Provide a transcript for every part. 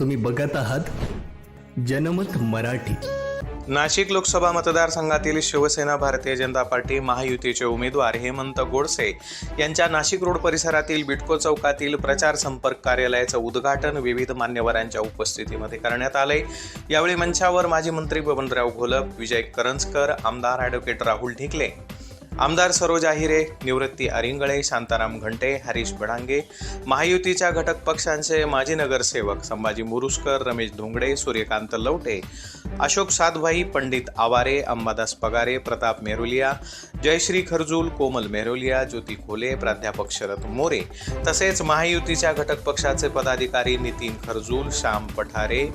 तुम्ही बघत आहात जनमत मराठी. नाशिक लोकसभा मतदारसंघातील शिवसेना भारतीय जनता पार्टी महायुतीचे उमेदवार हेमंत गोडसे यांच्या नाशिक रोड परिसरातील बिटको चौकातील प्रचार संपर्क कार्यालयाचं उद्घाटन विविध मान्यवरांच्या उपस्थितीमध्ये करण्यात आले यावेळी मंचावर माजी मंत्री बबनराव घोलप विजय करंजकर आमदार ॲडव्होकेट राहुल ढिकले. आमदार सरोज आहिरे निवृत्ती अरिंगळे शांताराम घंटे हरीश बडांगे महायुतीच्या घटक पक्षांचे माजी नगरसेवक संभाजी मुरुसकर रमेश धोंगडे सूर्यकांत लवटे अशोक सातभाई पंडित आवारे अंबादास पगारे प्रताप मेरुलिया जयश्री खरजूल कोमल मेरुलिया ज्योती खोले प्राध्यापक शरद मोरे तसेच महायुतीच्या घटक पक्षाचे पदाधिकारी नितीन खरजूल श्याम पठारे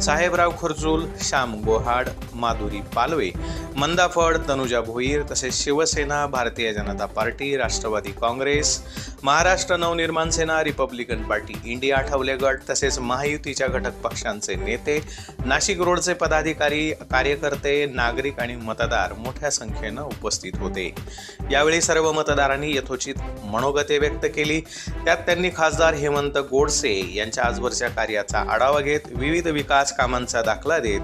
साहेबराव खरजूल श्याम गोहाड माधुरी पालवे मंदा फड तनुजा भोईर तसेच Shivsena Bharatiya Janata Party Rashtrawadi Congress Maharashtra Navnirman Sena Republican Party India Athawale गट तसेच महायुतीच्या घटक पक्षांचे नेते नाशिक रोडचे पदाधिकारी कार्यकर्ते नागरिक आणि मतदार मोठ्या संख्येनं उपस्थित होते. यावेळी सर्व मतदारांनी यथोचित मनोगते व्यक्त केली. त्यात त्यांनी खासदार हेमंत गोडसे यांच्या आजवरच्या कार्याचा आढावा घेत विविध विकास कामांचा दाखला देत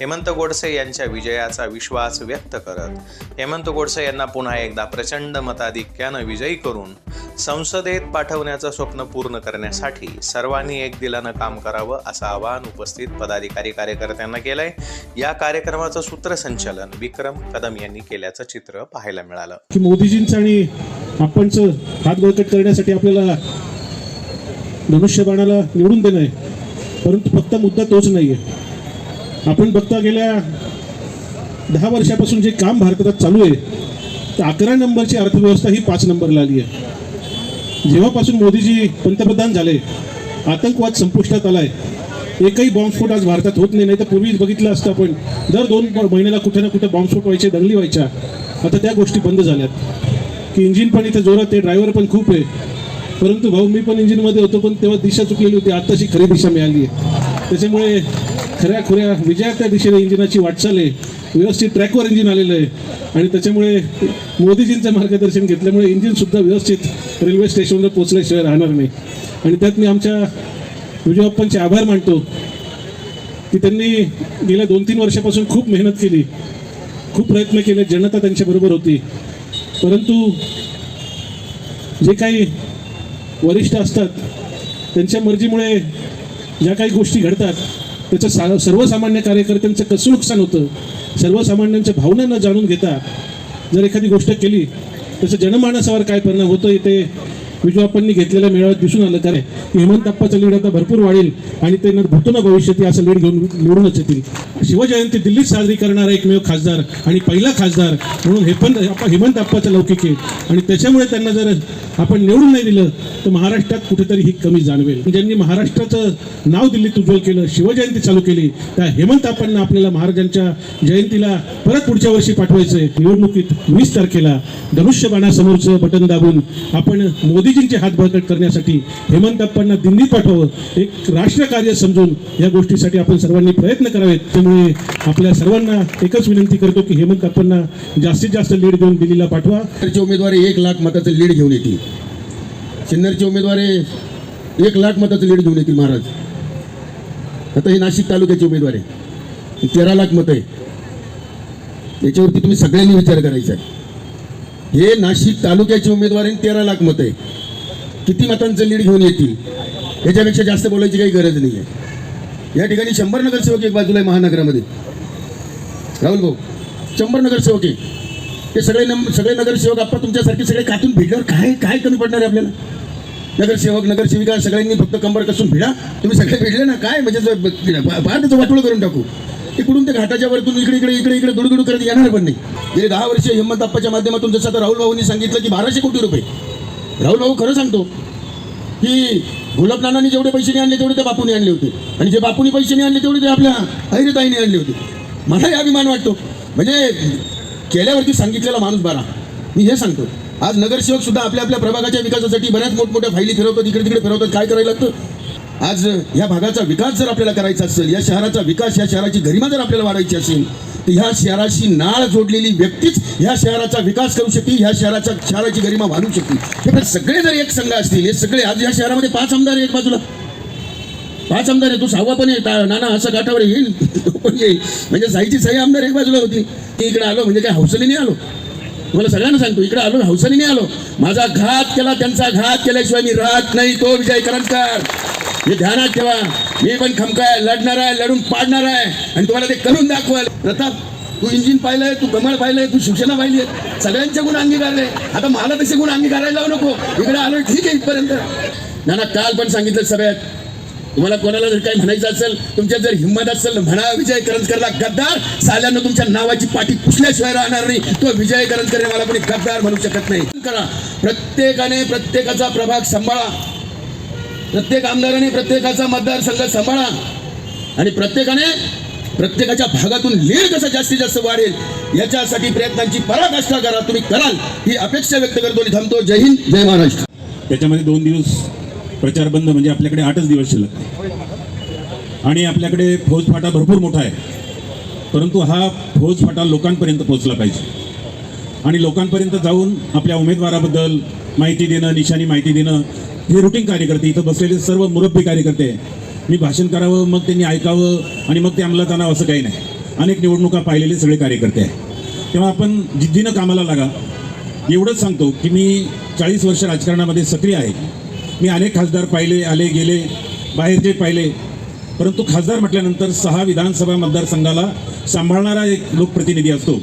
हेमंत गोडसे यांच्या विजयाचा विश्वास व्यक्त करत. हेमंत गोडसे यांना पुन्हा एकदा प्रचंड मताधिक्यानं विजयी करून संसदेत पाठवण्याचं स्वप्न पूर्ण करण्यासाठी सर्वांनी एक दिलानं काम करावं असं आवाहन उपस्थित पदाधिकारी कार्यकर्त्यांना केलंय. या कार्यक्रमाचं सूत्रसंचालन विक्रम कदम यांनी केल्याचं चित्र पाहायला मिळालं. की मोदीजींचं आणि आपणचं हात बळकट करण्यासाठी आपल्याला धनुष्यबाणाला निवडून देणं आहे. परंतु फक्त मुद्दा तोच नाही आहे आपण बघता गेल्या दहा वर्षापासून जे काम भारतात चालू आहे तर अकरा नंबरची अर्थव्यवस्था ही पाच नंबरला आली आहे. जेव्हापासून मोदीजी पंतप्रधान झाले आतंकवाद संपुष्टात आहे एकही बॉम्बस्फोट आज भारतात होत नाही नाही तर पूर्वी बघितलं असतं आपण. दर दोन महिन्याला कुठे ना कुठे बॉम्बस्फोट व्हायचे दंगली व्हायच्या. आता त्या गोष्टी बंद झाल्यात. की इंजिन पण इथं जोरात आहे ड्रायव्हर पण खूप आहे. परंतु भाऊ मी पण इंजिनमध्ये होतो पण तेव्हा दिशा चुकलेली होती. आत्ताशी खरी दिशा मिळाली आहे. त्याच्यामुळे खऱ्या खुऱ्या विजयाच्या दिशेने इंजिनाची वाटचाल आहे. व्यवस्थित ट्रॅकवर इंजिन आलेलं आहे. आणि त्याच्यामुळे मोदीजींचं मार्गदर्शन घेतल्यामुळे इंजिनसुद्धा व्यवस्थित रेल्वे स्टेशनवर पोचल्याशिवाय राहणार नाही. आणि त्यात मी आमच्या विजयप्पांचे आभार मानतो की त्यांनी गेल्या दोन तीन वर्षापासून खूप मेहनत केली. खूप प्रयत्न केले. जनता त्यांच्याबरोबर होती. परंतु जे काही वरिष्ठ असतात त्यांच्या मर्जीमुळे ज्या काही गोष्टी घडतात. त्याचं सा सर्वसामान्य कार्यकर्त्यांचं कसं नुकसान होतं सर्वसामान्यांच्या भावना न जाणून घेता जर एखादी गोष्ट केली त्याचा जनमानसावर काय परिणाम होतो ते विजयाप्पांनी घेतलेल्या मेळाव्यात दिसून आलं. काय हेमंत अप्पाचं लीड आता भरपूर वाढेल आणि ते न भविष्यात असं लीड घेऊन निवडूनच येतील. शिवजयंती दिल्लीत साजरी करणारा एकमेव खासदार आणि पहिला खासदार म्हणून हे पण हेमंत अप्पाचा लौकिक आहे. आणि त्याच्यामुळे त्यांना जर आपण निवडून नाही दिलं तर महाराष्ट्रात कुठेतरी ही कमी जाणवेल. ज्यांनी महाराष्ट्राचं नाव दिल्लीत उज्ज्वल केलं शिवजयंती चालू केली त्या हेमंत आप्पांना आपल्याला महाराजांच्या जयंतीला परत पुढच्या वर्षी पाठवायचं आहे निवडणुकीत वीस तारखेला धनुष्यबाणासमोरचं बटन दाबून आपण मोदी गांधीजींचे हात बळकट करण्यासाठी हेमंत अप्पांना दिल्लीत पाठवावं एक राष्ट्रकार्य समजून या गोष्टीसाठी आपण सर्वांनी प्रयत्न करावेत. त्यामुळे आपल्या सर्वांना एकच विनंती करतो की हेमंत अप्पांना जास्तीत जास्त लीड देऊन दिल्लीला पाठवा. सिन्नरचे उमेदवारी एक लाख मताचं लीड घेऊन येतील. सिन्नरचे उमेदवारी एक लाख मताचं लीड घेऊन येतील महाराज. आता हे नाशिक तालुक्याचे उमेदवार आहे तेरा लाख मतं आहे याच्यावरती तुम्ही सगळ्यांनी विचार करायचा आहे. हे नाशिक तालुक्याचे उमेदवार आहे तेरा लाख मतं आहे किती मतांचं लीड घेऊन येतील? याच्यापेक्षा जास्त बोलायची काही गरज नाही आहे या ठिकाणी शंभर नगरसेवक एक बाजूला आहे महानगरामध्ये. राहुल भाऊ शंभर नगरसेवक एक. ते सगळे नम सगळे नगरसेवक आपण तुमच्यासारखे सगळे कातून भिडल्यावर काय काय कमी पडणार आहे आपल्याला? नगरसेवक नगरसेविका सगळ्यांनी फक्त कंबर कसून भिडा. तुम्ही सगळे भिडले ना? काय? म्हणजे ज- फार त्याचं वाटोळं करून टाकू. इकडून ते घाटाच्या वरतून इकडे इकडे इकडे इकडे दुडगुडू करत येणार पण नाही. गेले दहा वर्ष हिंमत अप्पाच्या माध्यमातून जसं आता राहुल भाऊंनी सांगितलं की बाराशे कोटी रुपये. राहुल भाऊ खरं सांगतो. की गुलाबनानांनी जेवढे पैसे नाही आणले तेवढे ते बापूने आणले होते. आणि जे बापूने पैसे नाही आणले तेवढे ते आपल्या ऐरिताईने आणले होते. मलाही अभिमान वाटतो. म्हणजे केल्यावरती सांगितलेला माणूस बरा मी हे सांगतो. आज नगरसेवक सुद्धा आपल्या आपल्या प्रभागाच्या विकासासाठी बऱ्याच मोठमोठ्या फायली फिरवतात इकडे तिकडे फिरवतात. काय करायला लागतं? आज या भागाचा विकास जर आपल्याला करायचा असेल या शहराचा विकास या शहराची गरिमा जर आपल्याला वाढायची असेल तर ह्या शहराशी नाळ जोडलेली व्यक्तीच ह्या शहराचा विकास करू शकते ह्या शहराचा शहराची गरिमा वाढू शकते हे सगळे जर एक संघ असतील हे सगळे आज या शहरामध्ये पाच आमदार आहेत बाजूला. पाच आमदार आहे तू सहावा पण आहे नाना असं गाठावर येईल तो पण येईल. म्हणजे साईची सही आमदार एक बाजूला होती ती इकडे आलो म्हणजे काय हौसली नाही आलो. तुम्हाला सगळ्यांना सांगतो इकडे आलो हौसली नाही आलो. माझा घात केला त्यांचा घात केल्याशिवाय मी राहत नाही तो विजय करंजकर हे ध्यानात ठेवा. मी पण खमकाय लढणार आहे लढून पाडणार आहे. आणि तुम्हाला ते करून दाखवाल. प्रताप तू इंजिन पाहिलंय तू गमळ पाहिलंय तू शिक्षणा पाहिली सगळ्यांचे गुण अंगीकारले आता मला तसे गुण अंगीकारायला लावू नको. इकडे आलो ठीक आहे इथपर्यंत. नाना काल पण सांगितलं सगळ्यात. तुम्हाला कोणाला जर काही म्हणायचं असेल तुमच्या जर हिंमत असेल म्हणा विजय करंजकरला गद्दार. साल्यानं तुमच्या नावाची पाठी पुसल्याशिवाय राहणार नाही. तो विजय करंजकर मला कोणी गद्दार म्हणू शकत नाही. करा. प्रत्येकाने प्रत्येकाचा प्रभाग सांभाळा. प्रत्येक आमदाराने प्रत्येकाचा मतदारसंघ सांभाळा. आणि प्रत्येकाने प्रत्येकाच्या भागातून लीड कसं जास्तीत जास्त वाढेल याच्यासाठी प्रयत्नांची पराकाष्ठा करा तुम्ही कराल ही अपेक्षा व्यक्त करतो आणि थांबतो. जय हिंद जय महाराष्ट्र. त्याच्यामध्ये दोन दिवस प्रचार बंद म्हणजे आपल्याकडे आठच दिवस शिल्लक आणि आपल्याकडे फौजफाटा भरपूर मोठा आहे. परंतु हा फौजफाटा लोकांपर्यंत पोहोचला पाहिजे. आणि लोकांपर्यंत जाऊन आपल्या उमेदवाराबद्दल माहिती देणं निशाणी माहिती देणं हे रुटीन कार्यकर्ते इथं बसलेले सर्व मुरब्बी कार्यकर्ते आहे. मी भाषण करावं मग त्यांनी ऐकावं आणि मग ते अंमलात आणावं असं काही नाही. अनेक निवडणुका पाहिलेले सगळे कार्यकर्ते. आहे तेव्हा आपण जिद्दीनं कामाला लागा. एवढंच सांगतो की मी चाळीस वर्ष राजकारणामध्ये सक्रिय आहे. मी अनेक खासदार पाहिले आले गेले बाहेरचे पाहिले. परंतु खासदार म्हटल्यानंतर सहा विधानसभा मतदारसंघाला सांभाळणारा एक लोकप्रतिनिधी असतो.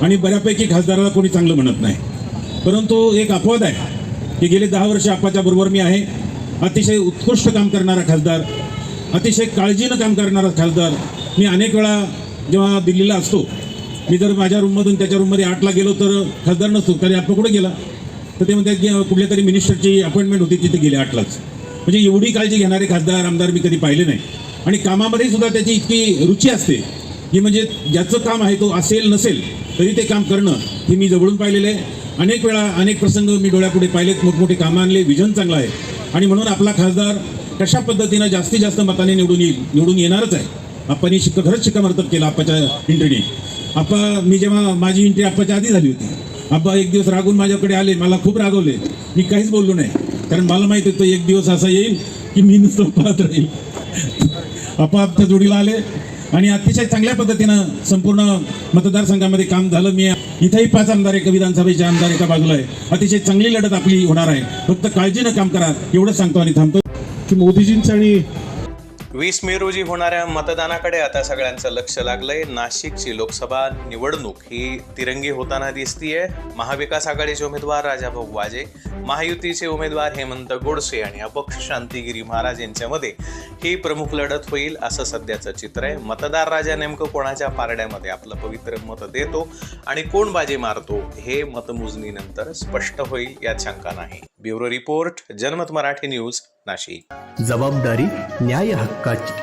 आणि बऱ्यापैकी खासदाराला कोणी चांगलं म्हणत नाही. परंतु एक अपवाद आहे. की गेले दहा वर्ष आपाच्या बरोबर मी आहे. अतिशय उत्कृष्ट काम करणारा खासदार अतिशय काळजीनं काम करणारा खासदार. मी अनेक वेळा जेव्हा दिल्लीला असतो मी जर माझ्या रूममधून त्याच्या रूममध्ये आठला गेलो तर खासदार नसतो तरी आपण कुठे गेला? तर ते म्हणतात की कुठल्या तरी मिनिस्टरची अपॉइंटमेंट होती तिथे गेले आठलाच. म्हणजे एवढी काळजी घेणारे खासदार आमदार मी कधी पाहिले नाही. आणि कामामध्ये सुद्धा त्याची इतकी रुची असते की म्हणजे ज्याचं काम आहे तो असेल नसेल तरी ते काम करणं हे मी जवळून पाहिलेलं आहे. अनेक वेळा अनेक प्रसंग मी डोळ्यापुढे पाहिलेत. मोठमोठे कामं आणले. विजन चांगलं आहे. आणि म्हणून आपला खासदार कशा पद्धतीनं जास्तीत जास्त मताने निवडून येईल निवडून येणारच आहे. आपण शिक्क खरंच शिक्कामर्तब केलं आप्पाच्या एंट्रीने आप्पा मी जेव्हा माझी एंट्री आप्पाच्या आधी झाली होती. आप्पा एक दिवस रागून माझ्याकडे आले. मला खूप रागवले. मी काहीच बोललो नाही. कारण मला माहीत होतं एक दिवस असा येईल की मी नुसतं पाहत राहील. आप्पा आमच्या जोडीला आले. आणि अतिशय चांगल्या पद्धतीनं संपूर्ण मतदारसंघामध्ये काम झालं. मी इथेही पाच आमदार एका विधानसभेचे आमदार एका बाजूला आहे. अतिशय चांगली लढत आपली होणार आहे. फक्त काळजीनं काम करा एवढं सांगतो आणि थांबतो. की मोदीजींचं आणि वीस मे रोजी होणाऱ्या मतदानाकडे आता सगळ्यांचं लक्ष लागलंय. नाशिकची लोकसभा निवडणूक ही तिरंगी होताना दिसतीये. महाविकास आघाडीचे उमेदवार राजाभाऊ वाजे महायुतीचे उमेदवार हेमंत गोडसे आणि अपक्ष शांतिगिरी महाराज यांच्यामध्ये ही प्रमुख लढत होईल असं सध्याचं चित्र आहे. मतदार राजा नेमकं कोणाच्या पारड्यामध्ये आपलं पवित्र मत देतो आणि कोण बाजी मारतो हे मतमोजणीनंतर स्पष्ट होईल यात शंका नाही. ब्युरो रिपोर्ट जनमत मराठी न्यूज नाशिक. जबाबदारी न्याय हक्काची